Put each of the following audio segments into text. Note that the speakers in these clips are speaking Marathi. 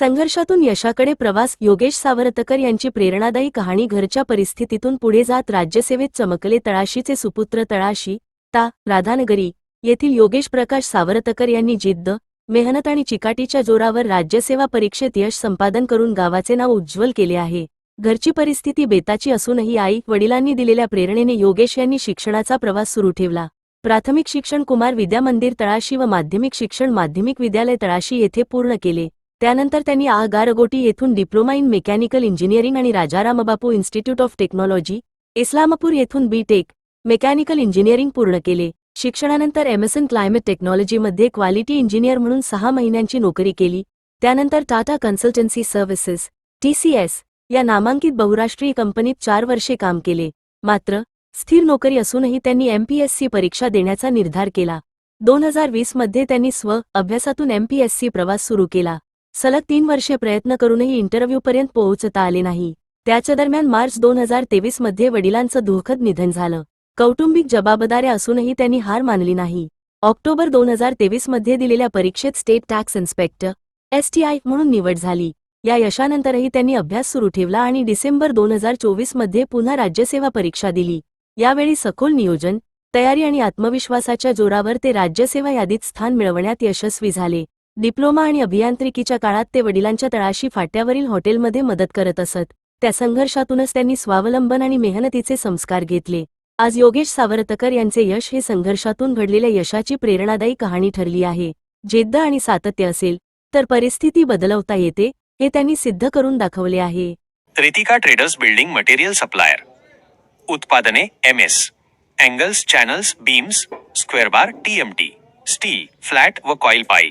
संघर्षातून यशाकडे प्रवास योगेश सावरतकर यांची प्रेरणादायी कहाणी घरच्या परिस्थितीतून पुढे जात राज्यसेवेत चमकले तळाशीचे सुपुत्र तळाशी ता राधानगरी येथील योगेश प्रकाश सावरतकर यांनी जिद्द मेहनत आणि चिकाटीच्या जोरावर राज्यसेवा परीक्षेत यश संपादन करून गावाचे नाव उज्ज्वल केले आहे. घरची परिस्थिती बेताची असूनही आई वडिलांनी दिलेल्या प्रेरणेने योगेश यांनी शिक्षणाचा प्रवास सुरू ठेवला. प्राथमिक शिक्षण कुमार विद्या मंदिर तळाशी व माध्यमिक शिक्षण माध्यमिक विद्यालय तळाशी येथे पूर्ण केले. त्यानंतर त्यांनी आ गारगोटी येथून डिप्लोमा इन मेकॅनिकल इंजिनिअरिंग आणि Rajarambapu institute of technology Islampur येथून बी टेक मेकॅनिकल इंजिनिअरिंग पूर्ण केले. शिक्षणानंतर एमएसएन क्लायमेट टेक्नॉलॉजीमध्ये क्वालिटी इंजिनियर म्हणून सहा महिन्यांची नोकरी केली. त्यानंतर टाटा कन्सल्टन्सी सर्व्हिसेस टीसीएस या नामांकित बहुराष्ट्रीय कंपनीत चार वर्षे काम केले. मात्र स्थिर नोकरी असूनही त्यांनी एमपीएससी परीक्षा देण्याचा निर्धार केला. दोन हजार वीसमध्ये त्यांनी स्व अभ्यासातून एमपीएससी प्रवास सुरू केला. सलग तीन वर्षे प्रयत्न करूनही इंटरव्ह्यूपर्यंत पोहोचता आले नाही. त्याच्या दरम्यान मार्च दोन हजार तेवीसमध्ये वडिलांचं दुःखद निधन झालं. कौटुंबिक जबाबदाऱ्या असूनही त्यांनी हार मानली नाही. ऑक्टोबर दोन हजार तेवीसमध्ये दिलेल्या परीक्षेत स्टेट टॅक्स इन्स्पेक्टर एसटीआय म्हणून निवड झाली. या यशानंतरही त्यांनी अभ्यास सुरू ठेवला आणि डिसेंबर दोन हजार चोवीसमध्ये पुन्हा राज्यसेवा परीक्षा दिली. यावेळी सखोल नियोजन तयारी आणि आत्मविश्वासाच्या जोरावर ते राज्यसेवा यादीत स्थान मिळवण्यात यशस्वी झाले. डिप्लोमा आणि अभियांत्रिकीच्या काळात ते वडिलांच्या तळाशी फाट्यावरील हॉटेलमध्ये मदत करत असत. त्या संघर्षातूनच त्यांनी स्वावलंबन आणि मेहनतीचे संस्कार घेतले. आज योगेश सावरतकर यांचे यश हे संघर्षातून घडलेल्या यशाची प्रेरणादायी कहाणी ठरली आहे. जिद्द आणि सातत्य असेल तर परिस्थिती बदलवता येते हे त्यांनी सिद्ध करून दाखवले आहे. Ritika traders building material supplier. उत्पादने M S. Angles channels beams square bar TMT steel flat व coil pipe.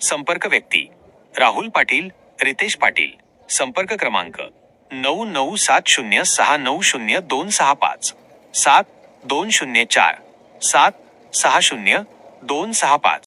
संपर्क व्यक्ती राहुल पाटील रितेश पाटील. संपर्क क्रमांक नऊ नऊ सात शून्य सहा नऊ शून्य दोन सहा पाच. सात दोन शून्य चार. सात सहा शून्य दोन सहा पाच.